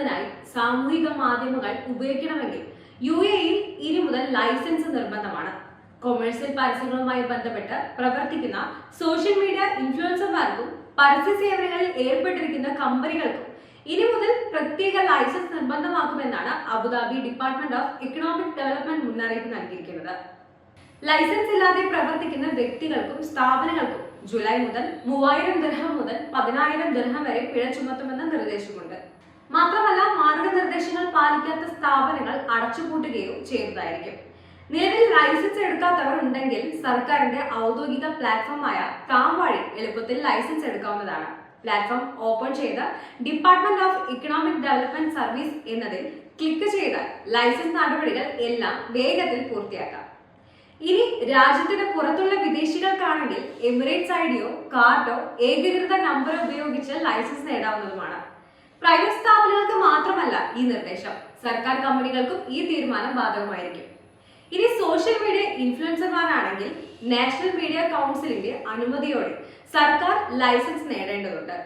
നടത്തുന്നതിനായി സാമൂഹിക മാധ്യമങ്ങൾ ഉപയോഗിക്കണമെങ്കിൽ യു എയിൽ ഇനി മുതൽ ലൈസൻസ് നിർബന്ധമാണ്. കൊമേഴ്സ്യൽ പരസ്യങ്ങളുമായി ബന്ധപ്പെട്ട് പ്രവർത്തിക്കുന്ന സോഷ്യൽ മീഡിയ ഇൻഫ്ലുവൻസർമാർക്കും പരസ്യ സേവനങ്ങളിൽ ഏർപ്പെട്ടിരിക്കുന്ന കമ്പനികൾക്കും ഇനി മുതൽ പ്രത്യേക licence നിർബന്ധമാക്കുമെന്നാണ് Abu Dhabi department of economic development മുന്നറിയിപ്പ് നൽകിയിരിക്കുന്നത്. ലൈസൻസ് ഇല്ലാതെ പ്രവർത്തിക്കുന്ന വ്യക്തികൾക്കും സ്ഥാപനങ്ങൾക്കും ജൂലൈ മുതൽ മൂവായിരം ദർഹം മുതൽ പതിനായിരം ദർഹം വരെ പിഴ ചുമത്തുമെന്ന് നിർദ്ദേശമുണ്ട്. മാത്രമല്ല മാർഗനിർദ്ദേശങ്ങൾ പാലിക്കാത്ത സ്ഥാപനങ്ങൾ അടച്ചുപൂട്ടുകയോ ചെയ്തതായിരിക്കും നിലവിൽ ലൈസൻസ് എടുക്കാത്തവർ ഉണ്ടെങ്കിൽ സർക്കാരിന്റെ ഔദ്യോഗിക പ്ലാറ്റ്ഫോമായ കാം വഴി എളുപ്പത്തിൽ ലൈസൻസ് എടുക്കാവുന്നതാണ്. പ്ലാറ്റ്ഫോം ഓപ്പൺ ചെയ്ത് department of economic development service എന്നതിൽ ക്ലിക്ക് ചെയ്താൽ ലൈസൻസ് നടപടികൾ എല്ലാം വേഗത്തിൽ പൂർത്തിയാക്കാം. ഇനി രാജ്യത്തിന് പുറത്തുള്ള വിദേശികൾക്കാണെങ്കിൽ എമിറേറ്റ്സ് ഐഡിയോ കാർഡോ ഏകീകൃത നമ്പർ ഉപയോഗിച്ച് ലൈസൻസ് നേടാവുന്നതുമാണ്. പ്രൈവറ്റ് സ്ഥാപനങ്ങൾക്ക് മാത്രമല്ല ഈ നിർദ്ദേശം. സർക്കാർ കമ്പനികൾക്കും ഈ തീരുമാനം ബാധകമായിരിക്കും. ഇനി സോഷ്യൽ മീഡിയ ഇൻഫ്ലുവൻസർമാരാണെങ്കിൽ നാഷണൽ മീഡിയ കൗൺസിലിന്റെ അനുമതിയോടെ സർക്കാർ ലൈസൻസ് നേടേണ്ടതുണ്ട്.